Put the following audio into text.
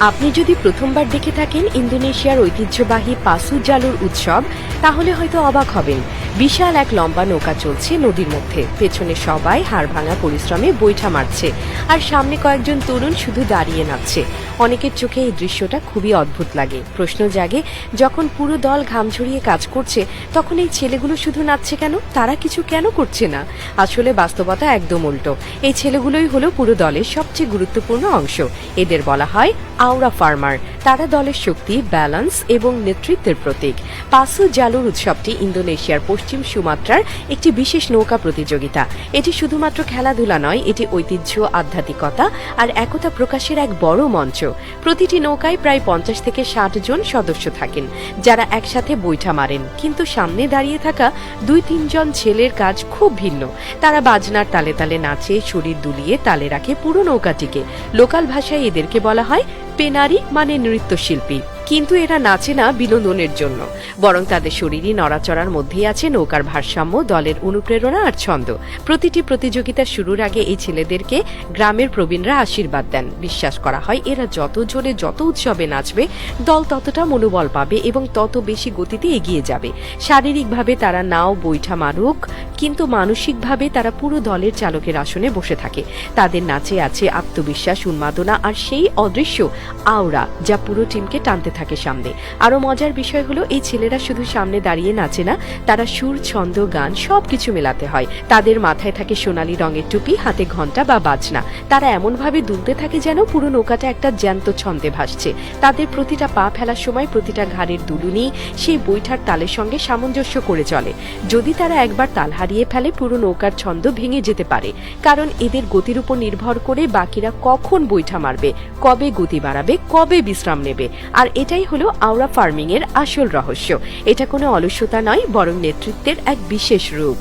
আপনি যদি প্রথমবার দেখে থাকেন ইন্দোনেশিয়ার ঐতিহ্যবাহী পাসু জালুর উৎসব, তাহলে হয়তো অবাক হবেন। বিশাল এক লম্বা নৌকা চলছে নদীর মধ্যে। পেছনে সবাই হাড় ভাঙা পরিশ্রমে বৈঠা মারছে। আর সামনে কয়েকজন তরুণ শুধু দাঁড়িয়ে নাচছে। অনেকের চোখে এই দৃশ্যটা খুবই অদ্ভুত লাগে। প্রশ্ন জাগে, যখন পুরো দল ঘাম ঝরিয়ে কাজ করছে, তখন এই ছেলেগুলো শুধু নাচছে কেন? তারা কিছু কেন করছে না? আসলে বাস্তবতা একদম উল্টো। এই ছেলেগুলোই হলো পুরো দলের সবচেয়ে গুরুত্বপূর্ণ অংশ। এদের বলা হয় আওরা ফার্মার। তারা দলের শক্তি, ব্যালেন্স এবং নেতৃত্বের প্রতীক। পাসু জালুর উৎসবটি ইন্দোনেশিয়ার পশ্চিম সুমাত্রার একটি বিশেষ নৌকা প্রতিযোগিতা। এটি শুধুমাত্র খেলাধুলা নয়, এটি ঐতিহ্য, আধ্যাত্মিকতা আর একতা প্রকাশের এক বড় মঞ্চ। প্রতিটি নৌকায় প্রায় পঞ্চাশ থেকে ষাট জন সদস্য থাকেন, যারা একসাথে বৈঠা মারেন। কিন্তু সামনে দাঁড়িয়ে থাকা দুই তিনজন ছেলের কাজ খুব ভিন্ন। তারা বাজনার তালে তালে নাচে, শরীর দুলিয়ে তালে রাখে পুরো নৌকাটিকে। লোকাল ভাষায় এদেরকে বলা হয় পেনারি মানে নৃত্যশিল্পী। কিন্তু এরা নাচে না বিনোদনের জন্য। বরং তাদের শরীরই নড়াচড়ার মধ্যেই আছে নৌকার ভারসাম্য, দলের অনুপ্রেরণা আর ছন্দ। প্রতিটি প্রতিযোগিতা শুরুর আগে এই ছেলেদেরকে গ্রামের প্রবীণরা আশীর্বাদ দেন। বিশ্বাস করা হয়, এরা যত জোরে যত উৎসবে নাচবে, দল ততটা মনোবল পাবে এবং তত বেশি গতিতে এগিয়ে যাবে। শারীরিকভাবে তারা নাও বৈঠা মারুক কিন্তু মানসিকভাবে তারা পুরো দলের চালকের আসনে বসে থাকে। তাদের নাচে আছে আত্মবিশ্বাস, উন্মাদনা আর সেই অদৃশ্য আওরা যা পুরো টিমকে টানতে থাকে সামনে। আরও মজার বিষয় হলো, এই ছেলেরা শুধু সামনে দাঁড়িয়ে নাচে না, তারা সুর, ছন্দ, গান সবকিছু মেলাতে হয়। তাদের মাথায় থাকে সোনালী রঙের টুপি, হাতে ঘণ্টা বা বাজনা। তারা এমনভাবে দুলতে থাকে যেন পুরো নৌকাটা একটা জ্যান্ত ছন্দে ভাসছে। তাদের প্রতিটা পা ফেলার সময় প্রতিটা ঘাড়ের দুলুনি সেই বৈঠার তালের সঙ্গে সামঞ্জস্য করে চলে। যদি তারা একবার তাল হারিয়ে ফেলে, পুরো নৌকার ছন্দ ভেঙে যেতে পারে। কারণ এদের গতির উপর নির্ভর করে বাকিরা কখন বৈঠা মারবে, কবে গতি বাড়াবে, কবে বিশ্রাম নেবে। আর এটাই হলো আওরা ফার্মিংয়ের আসল রহস্য। এটা কোনো অলস্যতা নয়, বরং নেতৃত্বের এক বিশেষ রূপ।